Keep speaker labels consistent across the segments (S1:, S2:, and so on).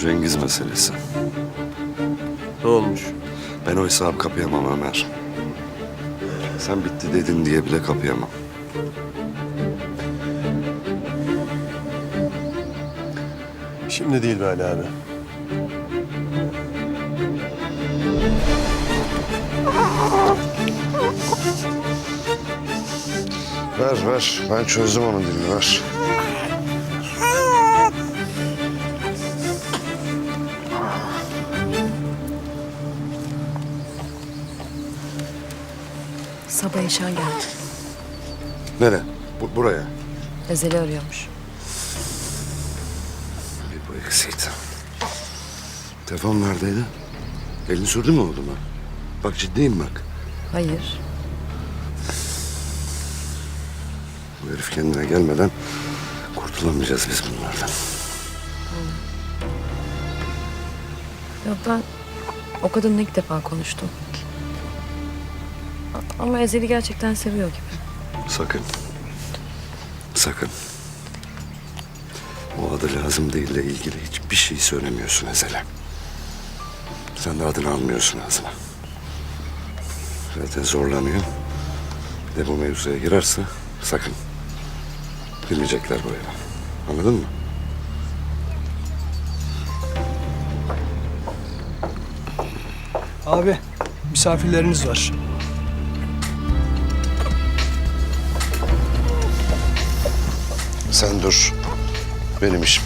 S1: Cengiz meselesi.
S2: Ne olmuş?
S1: Ben o hesabı kapayamam Ömer. Sen bitti dedin diye bile kapayamam.
S2: Şimdi değil be Ali abi.
S1: Ver ver. Ben çözdüm onun dilini ver.
S3: Eşan geldi.
S1: Nere? Bu, buraya.
S3: Ezel'i arıyormuş.
S1: Bir bu eksiydi. Telefon neredeydi? Elini sürdü mü oğluma? Bak ciddiyim bak.
S3: Hayır.
S1: Bu herif kendine gelmeden kurtulamayacağız biz bunlardan.
S3: Ya ben o kadınla ilk defa konuştum. Ama Ezel'i gerçekten seviyor gibi.
S1: Sakın. Sakın. O adı lazım değille ilgili hiçbir şey söylemiyorsun Ezel'e. Sen de adını almıyorsun ağzına. Zaten zorlanıyor. Bir de bu mevzuya girerse sakın. Girmeyecekler bu eve. Anladın mı?
S4: Abi misafirleriniz var.
S1: Sen dur. Benim işim.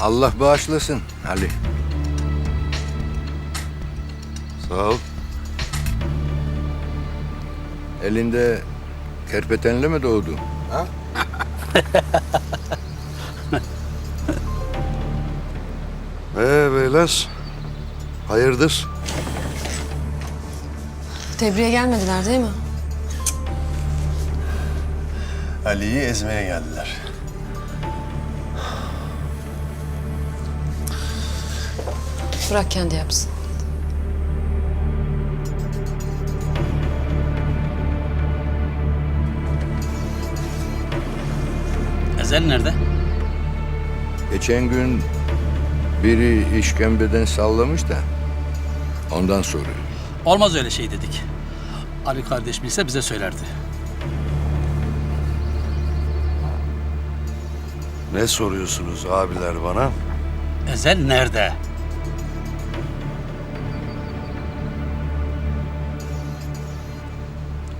S5: Allah bağışlasın Ali.
S1: Sağ ol.
S5: Elinde kerpetenle mi doğdu?
S1: Ee beyler. Hayırdır?
S3: Tebriğe gelmediler değil mi?
S2: Ali'yi ezmeye geldiler.
S3: Bırak kendi yapsın.
S6: Ezel nerede?
S5: Geçen gün biri işkembeden sallamış da ondan soruyor.
S6: Olmaz öyle şey dedik. Ali kardeş bilse bize söylerdi.
S1: Ne soruyorsunuz abiler bana?
S6: Ezel nerede?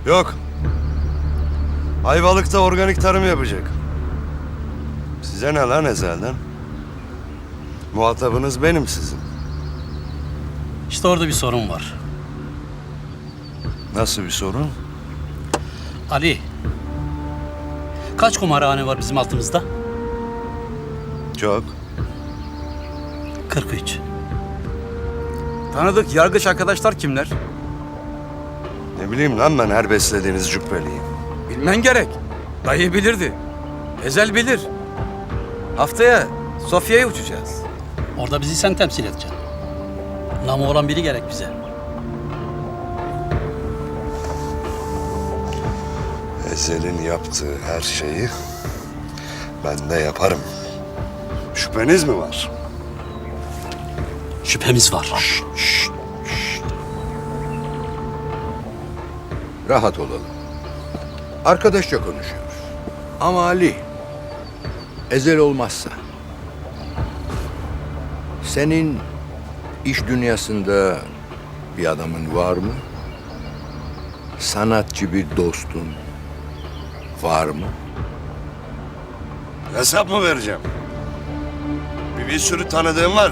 S1: Yok. Ayvalık'ta organik tarım yapacak. Size ne lan ezelden? Muhatabınız benim sizin.
S6: İşte orada bir sorun var.
S1: Nasıl bir sorun?
S6: Ali. Kaç kumarhane var bizim altımızda?
S1: Çok.
S6: 43.
S7: Tanıdık yargıç arkadaşlar kimler?
S1: Ne bileyim lan ben her beslediğiniz cübbeliyim.
S7: Bilmen gerek. Dayı bilirdi. Ezel bilir. Haftaya Sofya'ya uçacağız.
S6: Orada bizi sen temsil edeceksin. Namı olan biri gerek bize.
S1: Ezel'in yaptığı her şeyi ben de yaparım. Şüpheniz mi var?
S6: Şüphemiz var.
S5: Rahat olalım. Arkadaşça konuşuyoruz. Ama Ali, ezel olmazsa senin iş dünyasında bir adamın var mı? Sanatçı bir dostun var mı?
S1: Hesap mı vereceğim? Bir, bir sürü tanıdığım var.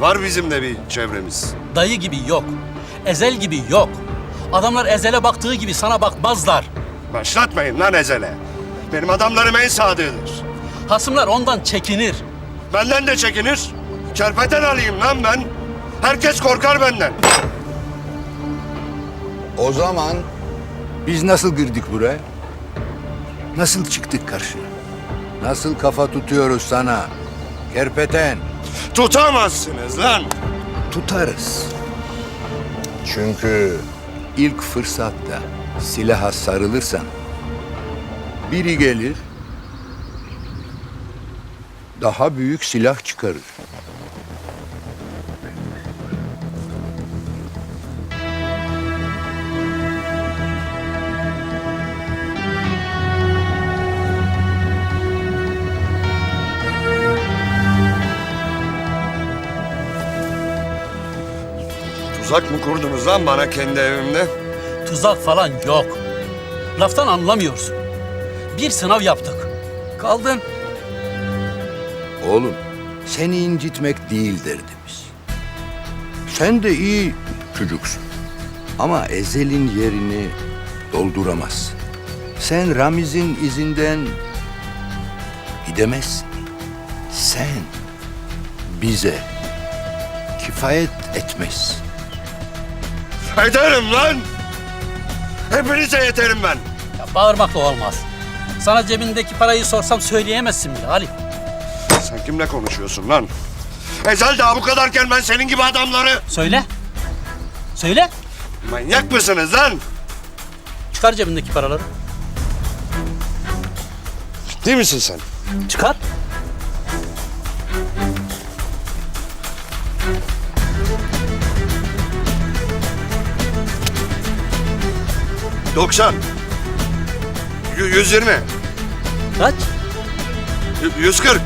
S1: Var bizim de bir çevremiz.
S6: Dayı gibi yok. Ezel gibi yok. Adamlar Ezel'e baktığı gibi sana bakmazlar.
S1: Başlatmayın lan Ezel'e. Benim adamlarım en sadığıdır.
S6: Hasımlar ondan çekinir.
S1: Benden de çekinir. Kerpeten alayım lan ben. Herkes korkar benden.
S5: O zaman biz nasıl girdik buraya? Nasıl çıktık karşına? Nasıl kafa tutuyoruz sana? Kerpeten.
S1: Tutamazsınız lan!
S5: Tutarız. Çünkü ilk fırsatta silaha sarılırsan biri gelir daha büyük silah çıkarır.
S1: Tuzak mı kurdunuz lan bana kendi evimde?
S6: Tuzak falan yok. Laftan anlamıyorsun. Bir sınav yaptık.
S7: Kaldın.
S5: Oğlum seni incitmek değil derdimiz. Sen de iyi çocuksun. Ama Ezel'in yerini dolduramazsın. Sen Ramiz'in izinden gidemezsin. Sen bize kifayet etmezsin.
S1: Ederim lan! Hepinize yeterim ben!
S6: Ya bağırmakla olmaz. Sana cebindeki parayı sorsam söyleyemezsin bile Ali.
S1: Sen kimle konuşuyorsun lan? Ezel daha bu kadarken ben senin gibi adamları...
S6: Söyle. Söyle.
S1: Manyak mısınız lan?
S6: Çıkar cebindeki paraları.
S1: Ciddi misin sen?
S6: Çıkar.
S1: Doksan. Yüz yirmi.
S6: Kaç?
S1: Y- Yüz kırk.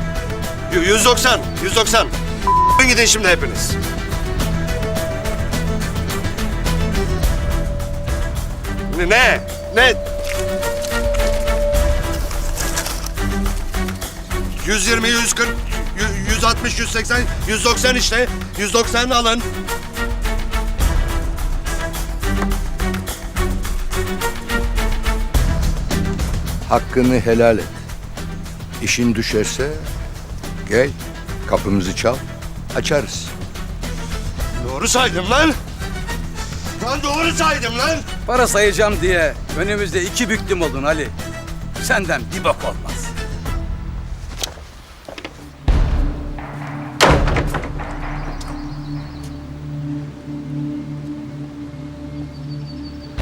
S1: Y- Yüz doksan. Yüz doksan. Gidin şimdi hepiniz. Ne? Ne? Ne? 120, 140, 160, 180, 190 işte. 190 alın.
S5: Hakkını helal et. İşin düşerse gel kapımızı çal açarız.
S1: Doğru saydım lan. Lan doğru saydım lan.
S7: Para sayacağım diye önümüzde iki büklüm oldun Ali. Senden bir bak olmaz.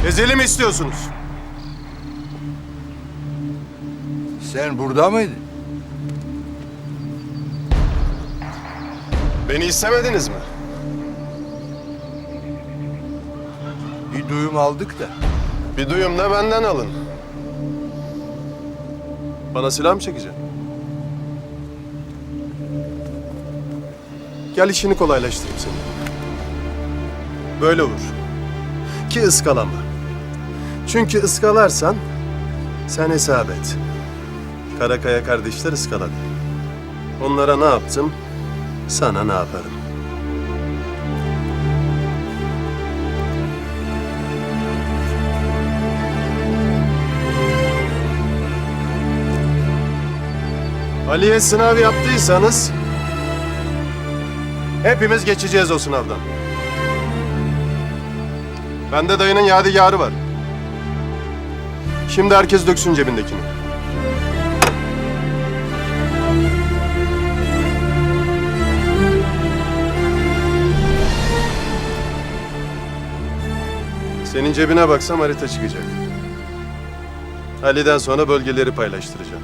S2: Ezeli mi istiyorsunuz?
S5: Sen burada mıydın?
S2: Beni istemediniz mi?
S5: Bir duyum aldık da.
S2: Bir duyum da benden alın. Bana silah mı çekeceksin? Gel işini kolaylaştırayım senin. Böyle vur. Ki ıskalama. Çünkü ıskalarsan sen hesap et. Karakaya kardeşler ıskaladı. Onlara ne yaptım, sana ne yaparım. Ali'ye sınav yaptıysanız hepimiz geçeceğiz o sınavdan. Bende dayının yadigarı var. Şimdi herkes döksün cebindekini. Senin cebine baksam harita çıkacak. Ali'den sonra bölgeleri paylaştıracağım.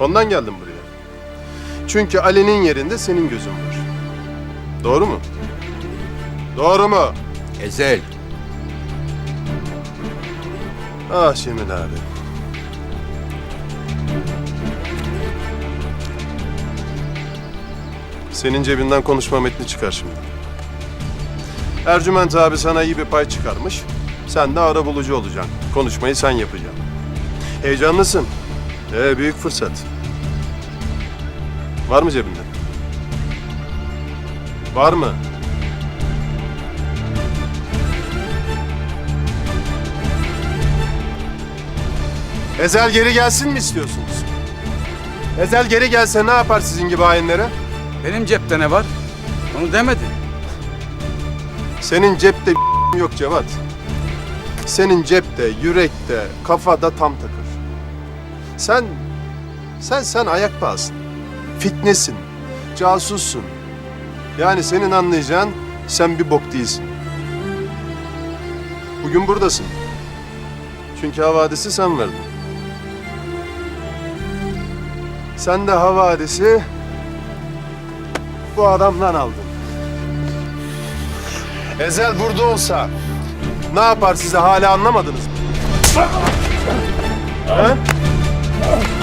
S2: Ondan geldim buraya. Çünkü Ali'nin yerinde senin gözün var. Doğru mu? Doğru mu?
S5: Ezel.
S2: Ah Şemil abi. Senin cebinden konuşma metni çıkar şimdi. Ercüment abi sana iyi bir pay çıkarmış. Sen de ara bulucu olacaksın. Konuşmayı sen yapacaksın. Heyecanlısın. Ee, büyük fırsat. Var mı cebinde? Var mı? Ezel geri gelsin mi istiyorsunuz? Ezel geri gelse ne yapar sizin gibi hainlere?
S7: Benim cepte ne var? Onu demedin.
S2: Senin cepte yok Cevat. Senin cepte, yürekte, kafada tam takır. Sen, sen, sen ayak bağısın. Fitnesin, casussun. Yani senin anlayacağın sen bir bok değilsin. Bugün buradasın. Çünkü havadisi sen verdin. Sen de havadisi bu adamdan aldın. Ezel burada olsa ne yapar size hala anlamadınız mı? Ha?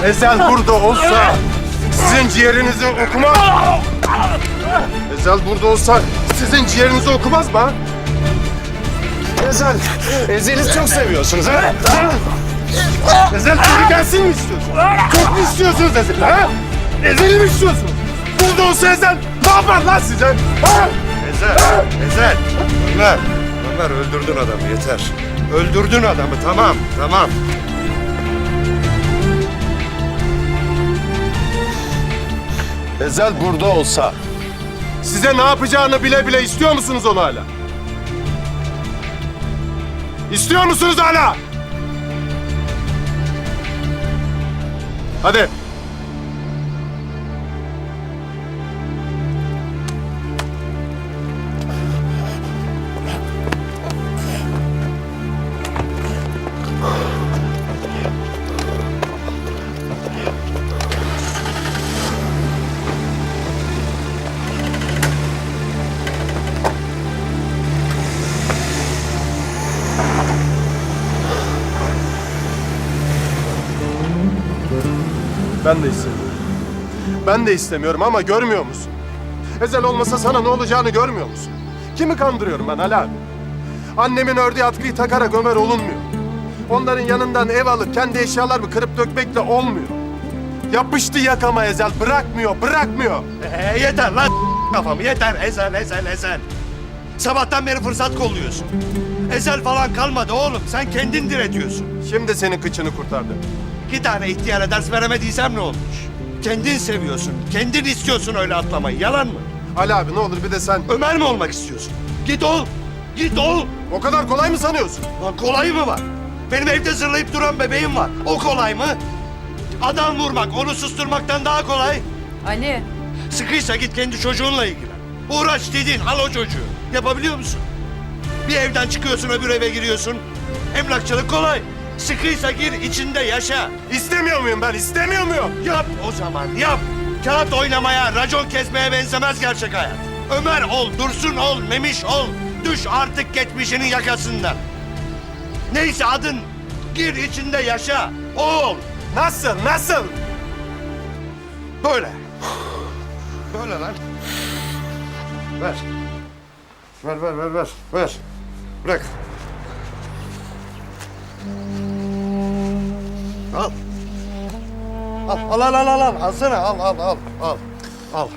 S2: Ezel burada olsa sizin ciğerinizi okumaz. Ezel burada olsa sizin ciğerinizi okumaz mı? Ezel, Ezel'i çok seviyorsunuz ha? Ezel geri gelsin mi istiyorsunuz? Çok mu istiyorsunuz Ezel'i ha? Ezel'i mi istiyorsunuz? Burada olsa Ezel ne yapar lan size? Ha? Ezel, Ezel. Ömer, Ömer öldürdün adamı yeter. Öldürdün adamı tamam, tamam. Ezel burada olsa size ne yapacağını bile bile istiyor musunuz onu hala? İstiyor musunuz hala? Hadi. Ben de istemiyorum. Ben de istemiyorum ama görmüyor musun? Ezel olmasa sana ne olacağını görmüyor musun? Kimi kandırıyorum ben Ali abi? Annemin ördüğü atkıyı takarak Ömer olunmuyor. Onların yanından ev alıp kendi eşyalarımı kırıp dökmekle olmuyor. Yapıştı yakama Ezel, bırakmıyor, bırakmıyor.
S1: Ee, yeter lan kafamı yeter ezel ezel ezel. Sabahtan beri fırsat kolluyorsun. Ezel falan kalmadı oğlum sen kendin diretiyorsun.
S2: Şimdi senin kıçını kurtardım.
S1: İki tane ihtiyara ders veremediysem ne olmuş? Kendin seviyorsun, kendin istiyorsun öyle atlamayı yalan mı?
S2: Ali abi ne olur bir de sen...
S1: Ömer mi olmak istiyorsun? Git ol, git ol.
S2: O kadar kolay mı sanıyorsun?
S1: Lan kolay mı var? Benim evde zırlayıp duran bebeğim var. O kolay mı? Adam vurmak, onu susturmaktan daha kolay.
S3: Ali.
S1: Sıkıysa git kendi çocuğunla ilgilen. Uğraş dedin, al o çocuğu. Yapabiliyor musun? Bir evden çıkıyorsun, öbür eve giriyorsun. Emlakçılık kolay. Sıkıysa gir, içinde yaşa.
S2: İstemiyor muyum ben, istemiyor muyum?
S1: Yap o zaman, yap. Kağıt oynamaya, racon kesmeye benzemez gerçek hayat. Ömer ol, Dursun ol, Memiş ol. Düş artık geçmişinin yakasından. Neyse adın, gir içinde yaşa. O ol.
S2: Nasıl, nasıl?
S1: Böyle. Böyle lan. Ver. Ver, ver, ver, ver. Ver. Bırak. Al. Al, al, al, al, al, al. Alsana, al, al, al, al. Al.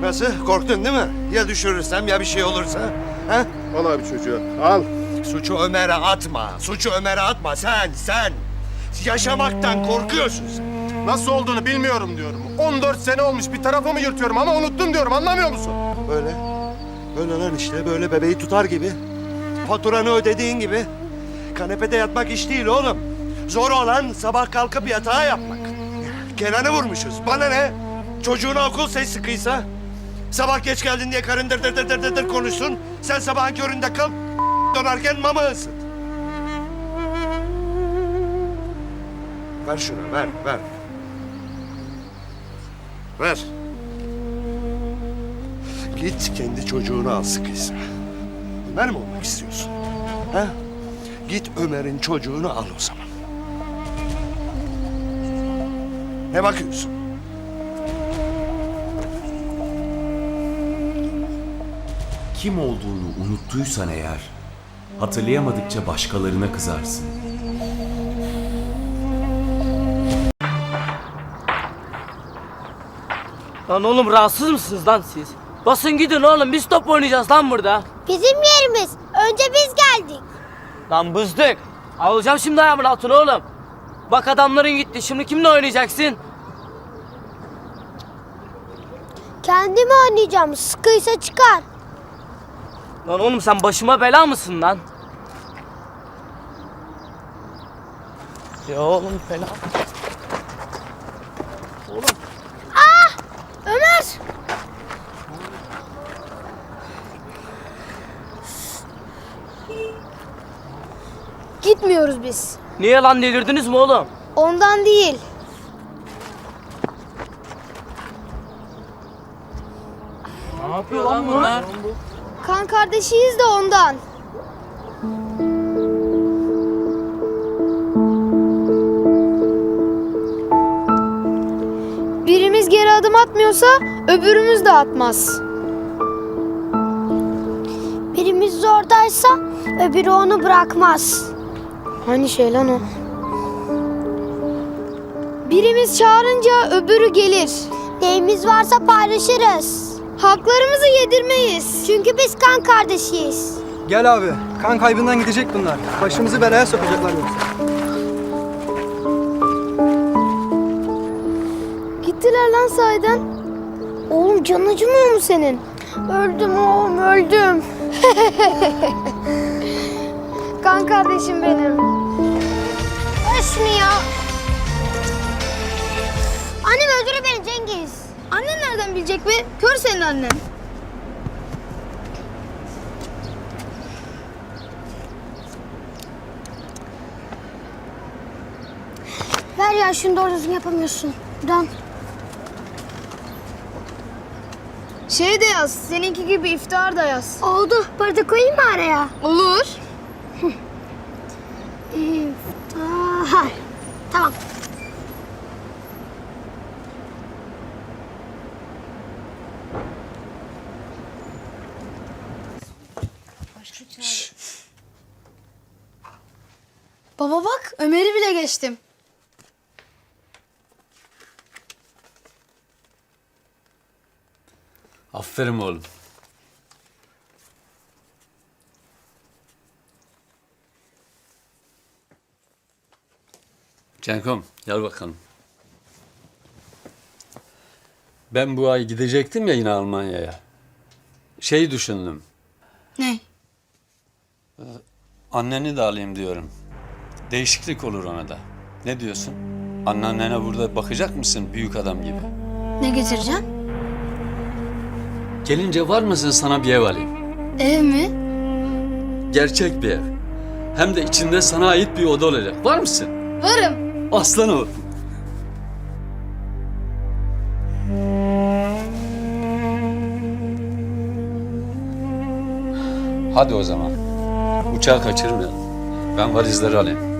S1: Nasıl? Korktun değil mi? Ya düşürürsem ya bir şey olursa? Ha?
S2: Al abi çocuğu, al.
S1: Suçu Ömer'e atma. Suçu Ömer'e atma. Sen, sen. Yaşamaktan korkuyorsun sen.
S2: Nasıl olduğunu bilmiyorum diyorum. 14 sene olmuş bir tarafımı yırtıyorum ama unuttum diyorum anlamıyor musun?
S1: Böyle. Böyle lan işte böyle bebeği tutar gibi. Faturanı ödediğin gibi. Kanepede yatmak iş değil oğlum. Zor olan sabah kalkıp yatağa yapmak. Kenan'ı vurmuşuz. Bana ne? Çocuğuna okul ses sıkıysa. Sabah geç geldin diye karın dır dır dır dır dır dır konuşsun. Sen sabahın köründe kalk dönerken mama ısıt. Ver şunu ver ver. Ver. Git kendi çocuğunu al sıkıysa. Ömer mi olmak istiyorsun? Ha? Git Ömer'in çocuğunu al o zaman. Ne bakıyorsun?
S8: Kim olduğunu unuttuysan eğer, hatırlayamadıkça başkalarına kızarsın.
S9: Lan oğlum rahatsız mısınız lan siz? Basın gidin oğlum biz top oynayacağız lan burada.
S10: Bizim yerimiz. Önce biz.
S9: Lan bızdık. Alacağım şimdi ayağımın altına oğlum. Bak adamların gitti şimdi kimle oynayacaksın?
S10: Kendim oynayacağım. Sıkıysa çıkar.
S9: Lan oğlum sen başıma bela mısın lan? Ya oğlum fena.
S11: Ömer! Gitmiyoruz biz.
S9: Niye lan delirdiniz mi oğlum?
S11: Ondan değil.
S9: Ne yapıyor lan bunlar?
S11: Kan kardeşiyiz de ondan. Birimiz geri adım atmıyorsa öbürümüz de atmaz. Birimiz zordaysa öbürü onu bırakmaz. Hangi şey lan o? Birimiz çağırınca öbürü gelir. Neyimiz varsa paylaşırız. Haklarımızı yedirmeyiz. Çünkü biz kan kardeşiyiz.
S4: Gel abi. Kan kaybından gidecek bunlar. Başımızı belaya sokacaklar yoksa.
S11: Gittiler lan sahiden. Oğlum canın acımıyor mu senin? Öldüm oğlum öldüm. kan kardeşim benim. Şunu ya. Annem öldürür beni Cengiz. Annen nereden bilecek be? Kör senin annen. Ver ya şunu doğru düzgün yapamıyorsun. Dön. Şey de yaz, seninki gibi iftar da yaz. Oldu, burada koyayım mı araya? Olur. İftar. Tamam. Baba bak, Ömer'i bile geçtim.
S12: Aferin oğlum. Cenkom gel bakalım. Ben bu ay gidecektim ya yine Almanya'ya. Şey düşündüm.
S11: Ne?
S12: Anneni de alayım diyorum. Değişiklik olur ona da. Ne diyorsun? Anneannene burada bakacak mısın büyük adam gibi?
S11: Ne getireceksin?
S12: Gelince var mısın sana bir ev alayım?
S11: Ev mi?
S12: Gerçek bir ev. Hem de içinde sana ait bir oda olacak. Var mısın?
S11: Varım.
S12: Aslan oğlum. Hadi o zaman. Uçağı kaçırmayalım. Ben valizleri alayım.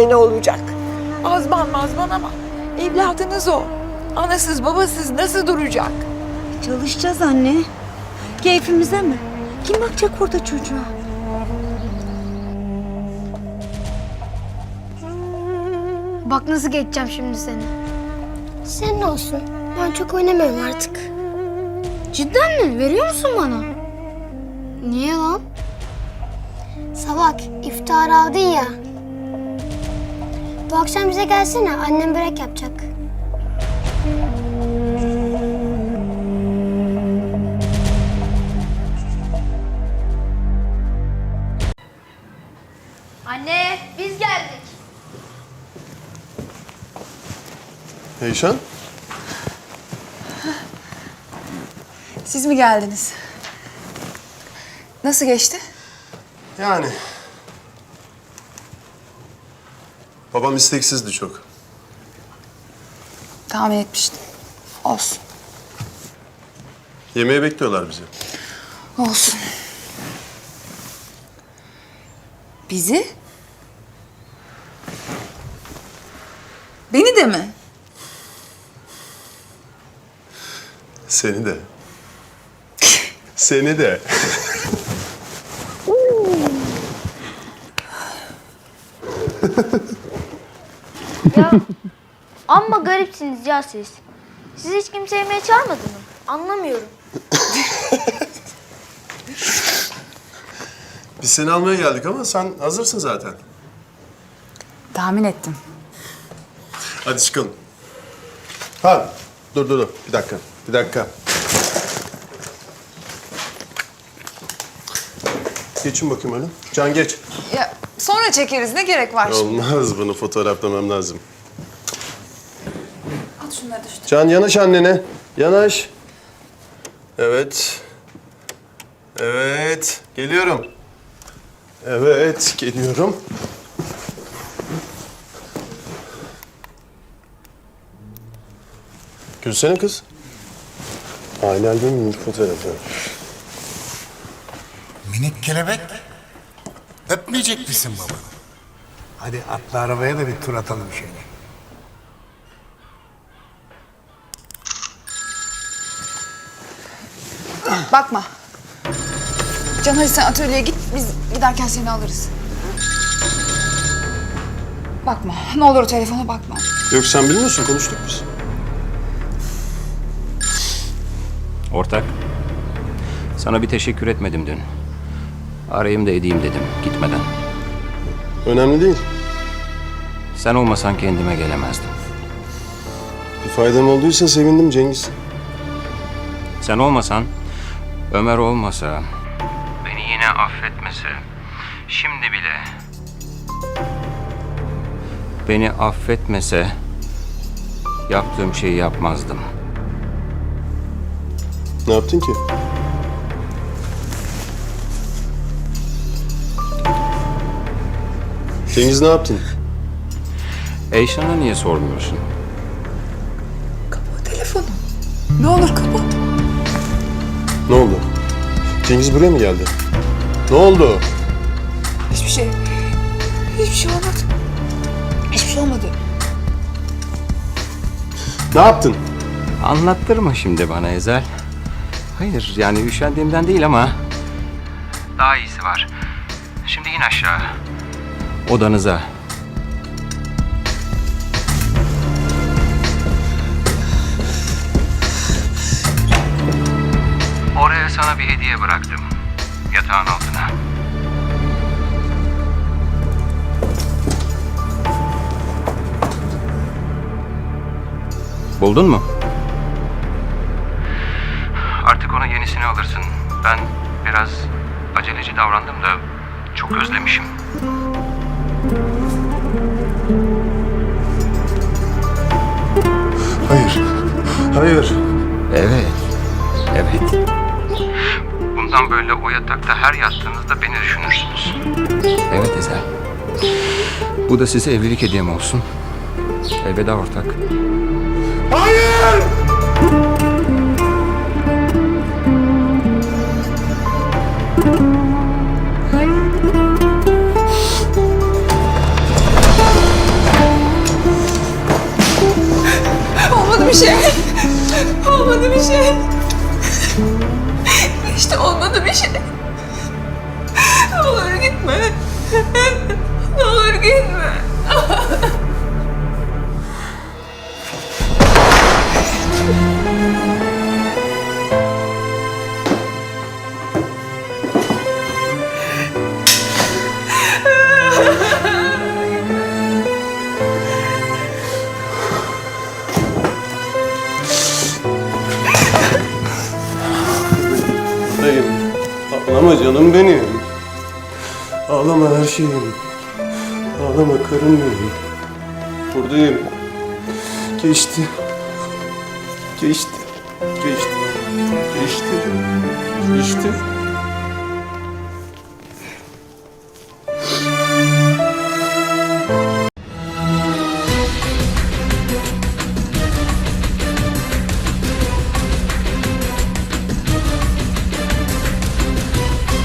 S13: Özleyince ne olacak? Azman mazman ama evladınız o. Anasız babasız nasıl duracak?
S14: Çalışacağız anne. Keyfimize mi? Kim bakacak orada çocuğa?
S11: Bak nasıl geçeceğim şimdi seni. Senin olsun. Ben çok oynamıyorum artık. Cidden mi? Veriyor musun bana? Niye lan? Sabah iftar aldın ya. Bu akşam bize gelsene. Annem börek yapacak. Anne, biz geldik.
S2: Eyşan?
S13: Siz mi geldiniz? Nasıl geçti?
S2: Yani. Babam isteksizdi çok.
S13: Tahmin etmiştim. Olsun.
S2: Yemeğe bekliyorlar bizi.
S13: Olsun. Bizi? Beni de mi?
S2: Seni de. Seni de.
S10: Amma garipsiniz ya siz. Siz hiç kimse yemeğe çağırmadı mı? Anlamıyorum.
S2: Biz seni almaya geldik ama sen hazırsın zaten.
S13: Tahmin ettim.
S2: Hadi çıkalım. Ha, dur dur dur. Bir dakika, bir dakika. Geçin bakayım öyle. Can geç.
S13: Ya sonra çekeriz ne gerek var
S2: Olmaz, bunu fotoğraflamam lazım.
S13: At şunları da şu
S2: Can yanaş annene. Yanaş. Evet. Evet. Geliyorum. Evet, geliyorum. Gülsene kız. Aile albümünün fotoğrafı.
S1: Minik kelebek. Öpmeyecek misin baba? Hadi atla arabaya da bir tur atalım şöyle.
S13: Bakma. Can hadi sen atölyeye git. Biz giderken seni alırız. Bakma. Ne olur o telefona bakma.
S2: Yok sen bilmiyorsun, konuştuk biz.
S8: Ortak. Sana bir teşekkür etmedim dün. Arayayım da edeyim dedim gitmeden.
S2: Önemli değil.
S8: Sen olmasan kendime gelemezdim.
S2: Bir faydam olduysa sevindim Cengiz.
S8: Sen olmasan, Ömer olmasa, beni yine affetmese, şimdi bile beni affetmese yaptığım şeyi yapmazdım.
S2: Ne yaptın ki? Cengiz ne yaptın?
S8: Eyşan'a niye sormuyorsun?
S13: Kapat telefonu. Ne olur kapat.
S2: Ne oldu? Cengiz buraya mı geldi? Ne oldu?
S13: Hiçbir şey. Hiçbir şey olmadı. Hiçbir şey olmadı.
S2: Ne yaptın?
S8: Anlattırma şimdi bana Ezel. Hayır yani üşendiğimden değil ama... Daha iyisi var. Şimdi in aşağı. Odanıza. Oraya sana bir hediye bıraktım. Yatağın altına. Buldun mu? Artık ona yenisini alırsın. Ben biraz aceleci davrandım da çok özlemişim.
S2: Hayır. Hayır.
S8: Evet. Evet. Bundan böyle o yatakta her yattığınızda beni düşünürsünüz. Evet Ezel. Bu da size evlilik hediyem olsun. Elveda ortak.
S2: Hayır!
S13: Bir şey. Olmadı bir şey. İşte olmadı bir şey. Ne olur gitme. Ne olur gitme.
S2: Canım benim. Ağlama her şeyim. Ağlama karım benim. Buradayım. Geçti. Geçti. Geçti. Geçti. Geçti.